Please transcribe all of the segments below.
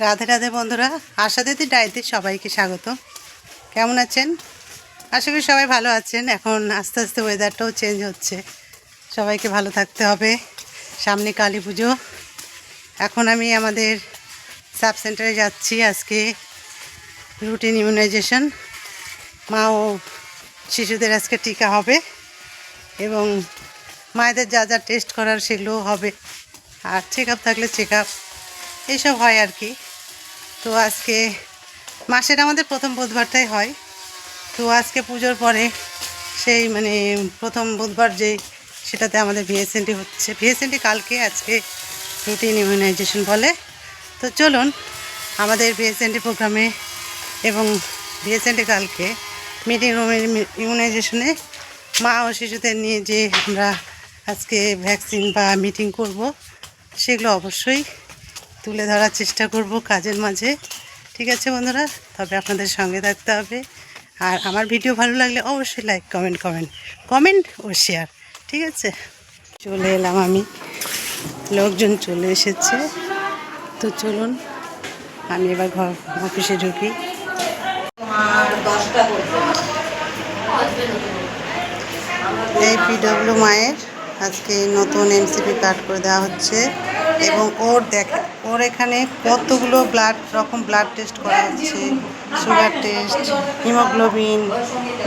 রাধে রাধে বন্ধুরা, আশা দিদি ডায়েতে সবাইকে স্বাগত। কেমন আছেন? আশা করি সবাই ভালো আছেন। এখন আস্তে আস্তে ওয়েদারটাও চেঞ্জ হচ্ছে। সবাইকে ভালো থাকতে হবে। সামনে কালী পুজো। এখন আমি আমাদের সাব সেন্টারে যাচ্ছি আজকে রুটিন ইমিউনাইজেশন মা ও শিশুদের আজকে টিকা হবে এবং মায়েদের যা যা টেস্ট করার সেগুলোও হবে। আর চেক থাকলে চেক আপ এইসব হয় আর কি। তো আজকে মাসের আমাদের প্রথম বুধবারটাই হয়। তো আজকে পুজোর পরে সেই মানে প্রথম বুধবার যে সেটাতে আমাদের ভিএসএনটি হচ্ছে। ভিএসএনটি কালকে আজকে রুটিন ইমিউনাইজেশন বলে। তো চলুন আমাদের ভিএসএনটি প্রোগ্রামে এবং ভিএসএনটি কালকে মিটিং রুমের ইমিউনাইজেশনে মা ও শিশুদের নিয়ে যে আমরা আজকে ভ্যাকসিন বা মিটিং করব, সেগুলো অবশ্যই তুলে ধরার চেষ্টা করব কাজের মাঝে। ঠিক আছে বন্ধুরা? তবে আপনাদের সঙ্গে থাকতে হবে। আর আমার ভিডিও ভালো লাগলে অবশ্যই লাইক, কমেন্ট কমেন্ট কমেন্ট ও শেয়ার। ঠিক আছে? চলে এলাম আমি। লোকজন চলে এসেছে। তো চলুন, আমি এবার ঘর, অফিসে ঢুকি। এই পিডব্লিউ মায়ের আজকে নতুন এমসিপি কার্ড করে দেওয়া হচ্ছে। এবং ওর দেখ, ওর এখানে কতগুলো ব্লাড রকম ব্লাড টেস্ট করা হচ্ছে sugar test haemoglobin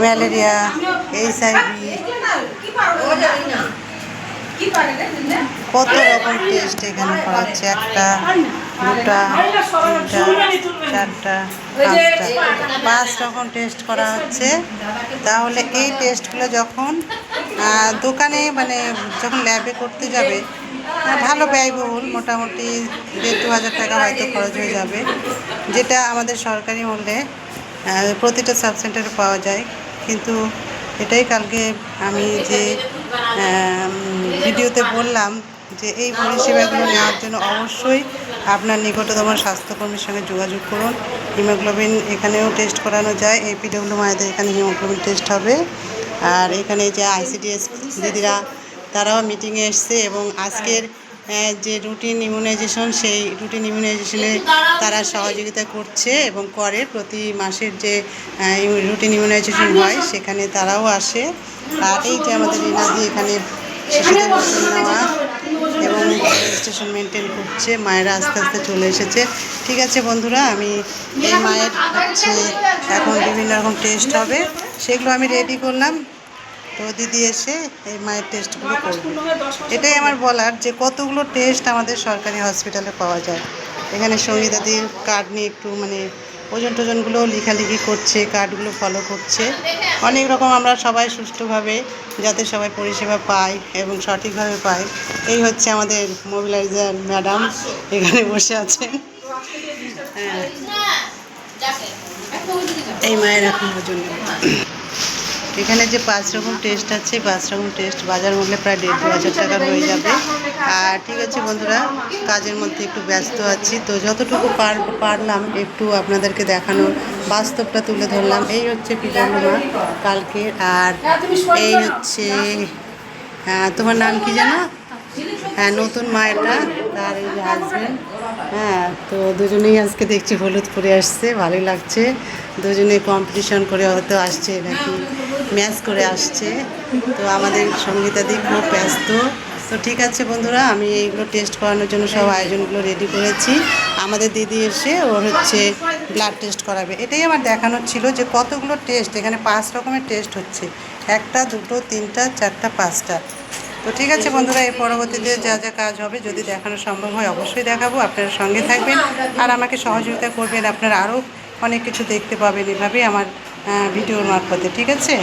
malaria HIV কত রকম টেস্ট এখানে করা হচ্ছে, একটা, দুটা, তিনটা, চারটা, পাঁচটা, পাঁচ রকম টেস্ট করা হচ্ছে। তাহলে এই টেস্টগুলো যখন দোকানে মানে যখন ল্যাবে করতে যাবে ভালো ব্যয়বহুল, মোটামুটি দেড় দু হাজার টাকা হয়তো খরচ হয়ে যাবে। যেটা আমাদের সরকারি মূল্যে প্রতিটা সাব সেন্টারে পাওয়া যায়। কিন্তু এটাই কালকে আমি যে ভিডিওতে বললাম যে এই পরিষেবাগুলো নেওয়ার জন্য অবশ্যই আপনার নিকটতম স্বাস্থ্যকর্মীর সঙ্গে যোগাযোগ করুন। হিমোগ্লোবিন এখানেও টেস্ট করানো যায় এই পিডব্লিউ মায়েদের এখানে হিমোগ্লোবিন টেস্ট হবে। আর এখানে যে আইসিডিএস দিদিরা, তারাও মিটিংয়ে এসছে এবং আজকের যে রুটিন ইমিউনাইজেশন সেই রুটিন ইমিউনাইজেশনে তারা সহযোগিতা করছে এবং করে। প্রতি মাসের যে রুটিন ইমিউনাইজেশন হয় সেখানে তারাও আসে। আর এই যে আমাদের রিনাদি এখানে শিশুদের নেওয়া এবং স্টেশন মেনটেন করছে মায়েরা আস্তে আস্তে চলে এসেছে। ঠিক আছে বন্ধুরা আমি এই মায়ের হচ্ছে এখন বিভিন্ন রকম টেস্ট হবে সেগুলো আমি রেডি করলাম। তো দিদি এসে এই মায়ের টেস্টগুলো করবে। এটাই আমার বলার যে কতগুলো টেস্ট আমাদের সরকারি হসপিটালে পাওয়া যায়। এখানে সঙ্গীতাদির কার্ড নিয়ে একটু মানে ওজন টোজনগুলো লেখালেখি করছে কার্ডগুলো ফলো করছে। অনেক রকম আমরা সবাই সুষ্ঠুভাবে যাতে সবাই পরিষেবা পায় এবং সঠিকভাবে পাই এই হচ্ছে আমাদের মোবিলাইজার ম্যাডাম এখানে বসে আছেন হ্যাঁ। এই মায়ের এখন ওজন। এখানে যে পাঁচ রকম টেস্ট আছে পাঁচ রকম টেস্ট বাজার মূল্যে প্রায় দেড় দু হাজার টাকার হয়ে যাবে। আর ঠিক আছে বন্ধুরা কাজের মধ্যে একটু ব্যস্ত আছি তো যতটুকু পার পারলাম একটু আপনাদেরকে দেখানোর বাস্তবটা তুলে ধরলাম। এই হচ্ছে পিঠাগুলো কালকে আর এই হচ্ছে আহ, তোমার নাম কি জানো? হ্যাঁ নতুন মা এটা তার এই যে হাজব্যান্ড হ্যাঁ তো দুজনেই আজকে দেখছি হলুদ পরে আসছে ভালোই লাগছে। দুজনে কম্পিটিশন করে হয়তো আসছে নাকি। ম্যাচ করে আসছে। তো আমাদের সঙ্গীতাদি খুব ব্যস্ত। তো ঠিক আছে বন্ধুরা, আমি এইগুলো টেস্ট করানোর জন্য সব আয়োজনগুলো রেডি করেছি। আমাদের দিদি এসে ওর হচ্ছে ব্লাড টেস্ট করাবে। এটাই আমার দেখানোর ছিল যে কতগুলো টেস্ট এখানে পাঁচ রকমের টেস্ট হচ্ছে। একটা, দুটো, তিনটা, চারটা, পাঁচটা। তো ঠিক আছে বন্ধুরা, এর পরবর্তীতে যা যা কাজ হবে যদি দেখানো সম্ভব হয় অবশ্যই দেখাবো। আপনারা সঙ্গে থাকবেন। আর আমাকে সহযোগিতা করবেন। আপনারা আরও অনেক কিছু দেখতে পাবেন এভাবেই আমার ভিডিওর মারফতে, ঠিক আছে?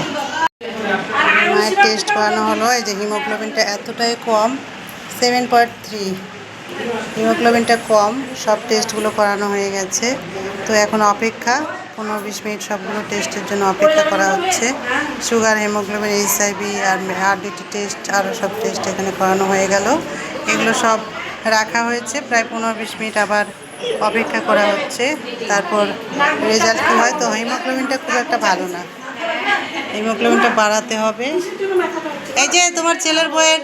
মায়ের টেস্ট করানো হলো, এই যে হিমোগ্লোবিনটা এতটাই কম সেভেন পয়েন্ট থ্রি হিমোগ্লোবিনটা কম, সব টেস্টগুলো করানো হয়ে গেছে। তো এখন অপেক্ষা, পনেরো বিশ মিনিট সবগুলো টেস্টের জন্য অপেক্ষা করা হচ্ছে। সুগার, হিমোগ্লোবিন এইচআইভি আর হার্টবিটি টেস্ট আরও সব টেস্ট এখানে করানো হয়ে গেল। এগুলো সব রাখা হয়েছে, প্রায় পনেরো বিশ মিনিট আবার অপেক্ষা করা হচ্ছে। তারপর রেজাল্ট কী হয়? তো হিমোগ্লোবিনটা খুব একটা ভালো না। হিমোগ্লোবিনটা বাড়াতে হবে। এই যে তোমার ছেলের বইয়ের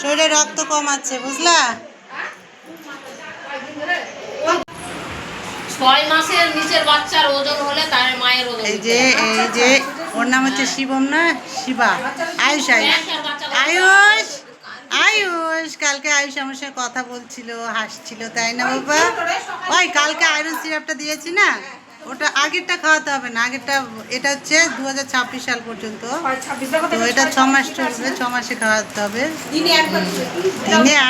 শরীরে রক্ত কম আছে বুঝলা? ছয় মাসের নিচের বাচ্চার ওজন হলে তার মায়ের ওজন এই যে এই যে ওর নাম হচ্ছে শিবম না? শিবা। আয়ুষ আয়ুষ। আয়ুষ! আয়ুষ কালকে আয়ুষ আমার সঙ্গে কথা বলছিল হাসছিল তাই না বাবা? ওই কালকে আয়রন সিরাপটা দিয়েছি না? ওটা আগেরটা খাওয়াতে হবে না আগেরটা এটা হচ্ছে দু হাজার ছাব্বিশ সাল পর্যন্ত। তো এটা ছ মাস চলবে ছ মাসে খাওয়াতে হবে। দিনে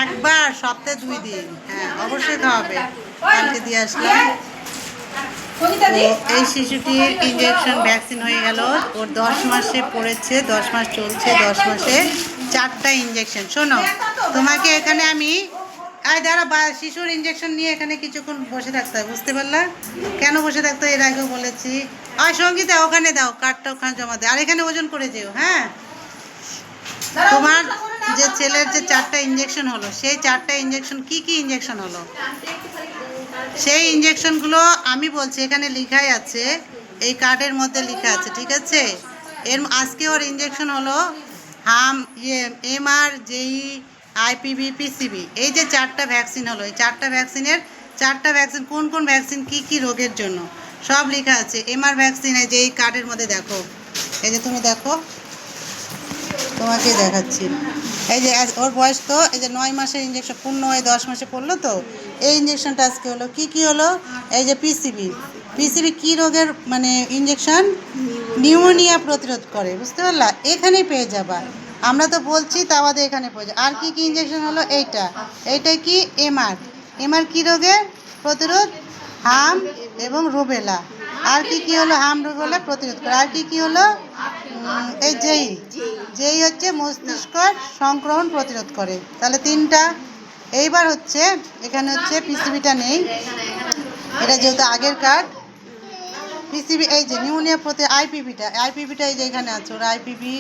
একবার সপ্তাহে দুই দিন। হ্যাঁ অবশ্যই খাওয়াবে। কালকে দিয়ে আসলাম। তো এই শিশুটির ইঞ্জেকশন ভ্যাকসিন হয়ে গেল। ওর দশ মাসে পড়েছে দশ মাস চলছে দশ মাসে চারটা ইঞ্জেকশন শোনো তোমাকে এখানে আমি আয় দাঁড়া বা শিশুর ইঞ্জেকশন নিয়ে এখানে কিছুক্ষণ বসে থাকতে হয় বুঝতে পারলা? কেন বসে থাকতে হয়? এর আগেও বলেছি। আর সঙ্গীতা ওখানে দাও কার্ডটা ওখানে জমা দাও আর এখানে ওজন করে যেও হ্যাঁ? তোমার যে ছেলের যে চারটা ইঞ্জেকশন হলো, সেই চারটা ইঞ্জেকশন কি কি ইঞ্জেকশন হলো? সেই ইঞ্জেকশনগুলো আমি বলছি, এখানে লেখাই আছে, এই কার্ডের মধ্যে লেখা আছে, ঠিক আছে? এর আজকে ওর ইঞ্জেকশন হলো হাম ইয়ে M R JE IPV PCV এই যে চারটা ভ্যাকসিন হলো, এই চারটা ভ্যাকসিনের চারটা ভ্যাকসিন কোন কোন ভ্যাকসিন কি কি রোগের জন্য, সব লেখা আছে এমআর ভ্যাকসিন এই যে এই কার্ডের মধ্যে দেখো, এই যে তুমি দেখো তোমাকে দেখাচ্ছি। এই যে ওর বয়স তো, এই যে নয় মাসের ইঞ্জেকশন পূর্ণ হয়ে দশ মাসে পড়ল তো, এই ইঞ্জেকশনটা আজকে হলো। কি কি হলো? এই যে পিসিবি পিসিবি কি রোগের মানে ইঞ্জেকশন নিউমোনিয়া প্রতিরোধ করে, বুঝতে পারলা? এখানেই পেয়ে যাবা। আমরা তো বলছি তা বাদে এখানে পেয়ে যাবে। আর কি কি ইঞ্জেকশন হলো? এইটা। এইটা কি? এমআর এমআর কি রোগের? প্রতিরোধ? হাম এবং রুবেলা আর কি কি হলো? হাম হলে প্রতিরোধ করে। আর কি কি হলো? এই যেই। যেই হচ্ছে মস্তিষ্ক সংক্রমণ প্রতিরোধ করে। তাহলে তিনটা। এইবার হচ্ছে, এখানে হচ্ছে পিসিবিটা নেই। এটা যেহেতু আগের কার্ড পিসিবি এই যে নিউমোনিয়া প্রতি আইপিবিটা আইপিবিটা এই যে এখানে আছে, ওর আইপিবি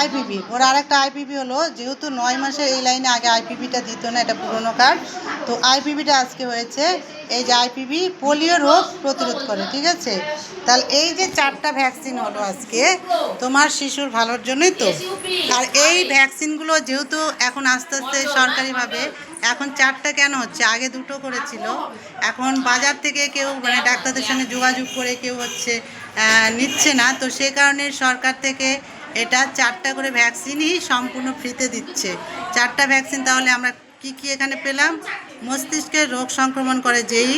আইপিবি ওর আরেকটা আইপিবি হলো, যেহেতু নয় মাসে এই লাইনে আগে আইপিবিটা দিত না, এটা পুরোনো কার্ড, তো আইপিবিটা আজকে হয়েছে, এই যে আইপিবি পোলিও রোগ প্রতিরোধ করে, ঠিক আছে? তাহলে এই যে চারটা ভ্যাকসিন হলো আজকে, তোমার শিশুর ভালোর জন্যই তো। আর এই ভ্যাকসিনগুলো যেহেতু এখন আস্তে আস্তে সরকারিভাবে এখন চারটা কেন হচ্ছে? আগে দুটো করেছিল। এখন বাজার থেকে কেউ মানে ডাক্তারদের সঙ্গে যোগাযোগ করে কেউ হচ্ছে নিচ্ছে না। তো সে কারণে সরকার থেকে এটা চারটা করে ভ্যাকসিনই সম্পূর্ণ ফ্রিতে দিচ্ছে। চারটা ভ্যাকসিন তাহলে আমরা কি কি এখানে পেলাম? মস্তিষ্কের রোগ সংক্রমণ করে যেই,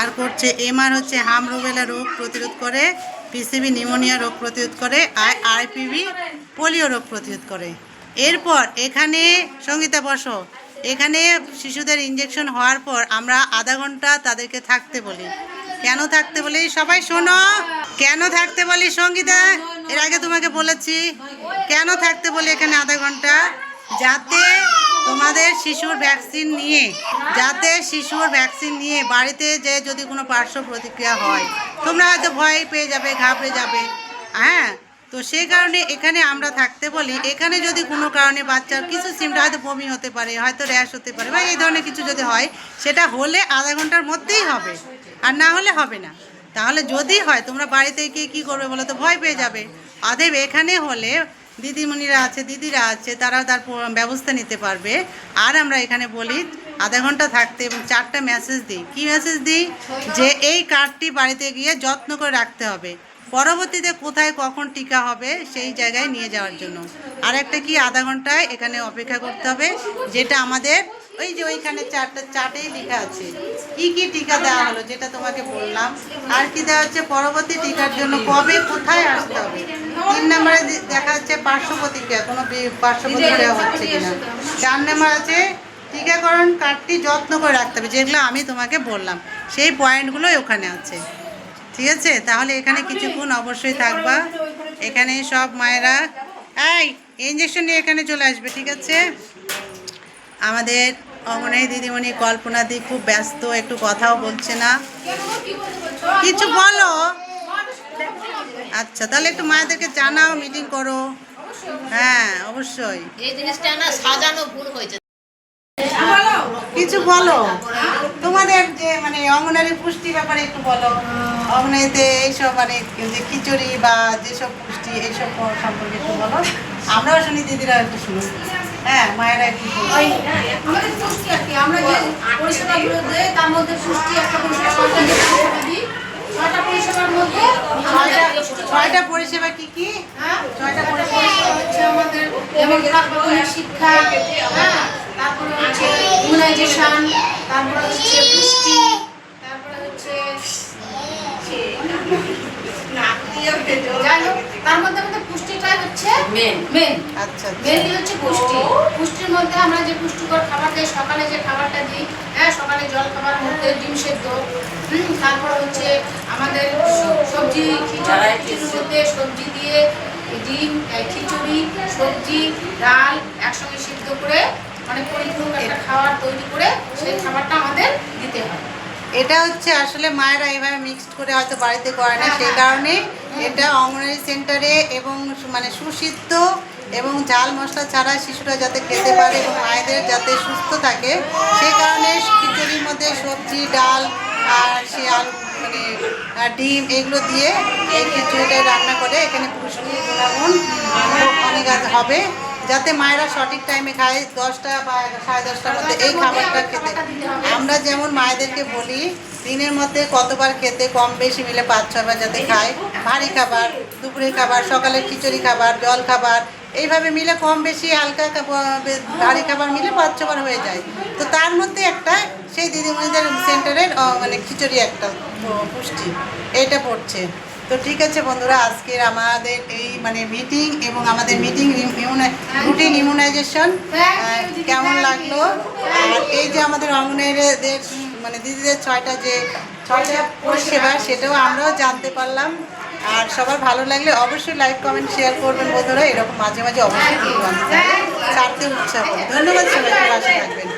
আর করছে এমআর হচ্ছে হাম রোবেলা রোগ প্রতিরোধ করে পিসিবি নিউমোনিয়া রোগ প্রতিরোধ করে, আর আরপিভি পোলিও রোগ প্রতিরোধ করে। এরপর এখানে সঙ্গীতা বসো। এখানে শিশুদের ইঞ্জেকশন হওয়ার পর আমরা আধা ঘণ্টা তাদেরকে থাকতে বলি। কেন থাকতে বলি? সবাই শোনো। কেন থাকতে বলি সঙ্গীতা? এর আগে তোমাকে বলেছি, কেন থাকতে বলি এখানে আধা ঘণ্টা? যাতে তোমাদের শিশুর ভ্যাকসিন নিয়ে, যাতে শিশুর ভ্যাকসিন নিয়ে বাড়িতে যে যদি কোনো পার্শ্ব প্রতিক্রিয়া হয়, তোমরা হয়তো ভয় পেয়ে যাবে, ঘাবড়ে যাবে। হ্যাঁ? তো সেই কারণে এখানে আমরা থাকতে বলি, এখানে যদি কোনো কারণে বাচ্চার কিছু সিমটা হয়তো বমি হতে পারে, হয়তো র্যাশ হতে পারে, বা এই ধরনের কিছু যদি হয়, সেটা হলে আধা ঘণ্টার মধ্যেই হবে, আর না হলে হবে না। তাহলে যদি হয়, তোমরা বাড়িতে গিয়ে কী করবে বলো তো, ভয় পেয়ে যাবে। অতএব এখানে হলে দিদিমণিরা আছে, দিদিরা আছে তারা তার ব্যবস্থা নিতে পারবে। আর আমরা এখানে বলি, আধা ঘণ্টা থাকতে এবং চারটা মেসেজ দিই। কী মেসেজ দিই? যে এই কার্ডটি বাড়িতে গিয়ে যত্ন করে রাখতে হবে। পরবর্তীতে কোথায় কখন টিকা হবে সেই জায়গায় নিয়ে যাওয়ার জন্য। আর একটা কি, আধা ঘন্টায় এখানে অপেক্ষা করতে হবে, যেটা আমাদের ওই যে ওইখানে চারটা চার্টেই লেখা আছে। কি কি টিকা দেওয়া হলো যেটা তোমাকে বললাম। আর কি দেওয়া হচ্ছে, পরবর্তী টিকার জন্য কবে কোথায় আসতে হবে? তিন নম্বরে দেখা যাচ্ছে পার্শ্ব প্রতিক্রিয়া, কোনো পার্শ্ব প্রতিক্রিয়া হচ্ছে কিনা। চার নম্বর আছে, টিকাকরণ কার্ডটি যত্ন করে রাখতে হবে, যেগুলো আমি তোমাকে বললাম। সেই পয়েন্টগুলোই ওখানে আছে। ঠিক আছে? তাহলে এখানে কিছুক্ষণ অবশ্যই থাকবা। এখানে সব মায়েরা এই ইঞ্জেকশন নিয়ে এখানে চলে আসবে ঠিক আছে? আমাদের অঙ্গনাই দিদিমণি কল্পনা দি খুব ব্যস্ত একটু কথাও বলছে না। কিছু বলো। আচ্ছা তাহলে একটু মায়েদেরকে জানাও মিটিং করো। হ্যাঁ অবশ্যই। এই জিনিসটা না সাজানো ভুল হয়েছে। কিছু বলো। তোমাদের যে মানে অঙ্গনারী পুষ্টি ব্যাপারে একটু বলো। অঙ্গনারীতে এইসব মানে যে খিচুড়ি বা যেসব পুষ্টি এইসব সম্পর্কে একটু বলো। আমরাও শুনি দিদিরা একটু শুনি হ্যাঁ মায়েরা আর কি আমরা যে পরিষেবাগুলো দেয় তার মধ্যে পুষ্টি পরিষেবা দিই। ছয়টা পরিষেবা ছয়টা পরিষেবা। হ্যাঁ? শিক্ষা হ্যাঁ? তারপরে হচ্ছে ইমিউনাইজেশন তারপরে হচ্ছে পুষ্টি তারপরে হচ্ছে যাই হোক তার মধ্যে আমাদের পুষ্টিটাই হচ্ছে মেন মেন আচ্ছা আচ্ছা। মেনলি হচ্ছে পুষ্টি। পুষ্টির মধ্যে আমরা যে পুষ্টিকর খাবার দিই সকালে যে খাবারটা দিই হ্যাঁ সকালে জল খাবার মধ্যে ডিম সেদ্ধ হুম, তারপর হচ্ছে আমাদের সবজি খিচুড়ি খিচুড়ির মধ্যে সবজি দিয়ে ডিম খিচুড়ি সবজি ডাল একসঙ্গে সিদ্ধ করে পরিপূরক একটা খাবার তৈরি করে সেই খাবারটা আমাদের দিতে হয়। এটা হচ্ছে আসলে মায়েরা এইভাবে মিক্সড করে হয়তো বাড়িতে করে না সেই কারণে এটা অঙ্গনওয়াড়ি সেন্টারে এবং মানে সুসিদ্ধ এবং ঝাল মশলা ছাড়া শিশুরা যাতে খেতে পারে এবং মায়েদের যাতে সুস্থ থাকে সেই কারণে খিচুড়ির মধ্যে সবজি ডাল আর সে আলু মানে ডিম এগুলো দিয়ে এই খিচুড়িটা রান্না করে। এখানে পুষ্টি গুণাগুণ অনেক হবে। যাতে মায়েরা সঠিক টাইমে খায় দশটা বা সাড়ে দশটার মধ্যে এই খাবারটা খেতে। আমরা যেমন মায়েদেরকে বলি দিনের মধ্যে কতবার খেতে কম বেশি মিলে পাঁচ ছবার যাতে খায়। ভারী খাবার দুপুরের খাবার সকালের খিচুড়ি খাবার জল খাবার এইভাবে মিলে কম বেশি হালকা খাবার- ভারী খাবার মিলে পাঁচ ছবার হয়ে যায়। তো তার মধ্যে একটা সেই দিদিমণিদের সেন্টারের মানে খিচুড়ি একটা পুষ্টি এটা পড়ছে। তো ঠিক আছে বন্ধুরা, আজকের আমাদের এই মানে মিটিং এবং আমাদের মিটিং রুটিন ইমিউনাইজেশন কেমন লাগল? আর এই যে আমাদের অঙ্গনের মানে দিদিদের ছয়টা যে ছয়টা পরিষেবা, সেটাও আমরাও জানতে পারলাম। আর সবার ভালো লাগলে অবশ্যই লাইক কমেন্ট শেয়ার করবেন বন্ধুরা। এরকম মাঝে মাঝে অবশ্যই ছাড়তে উৎসাহ ধন্যবাদ সবাইকে, পাশে থাকবেন।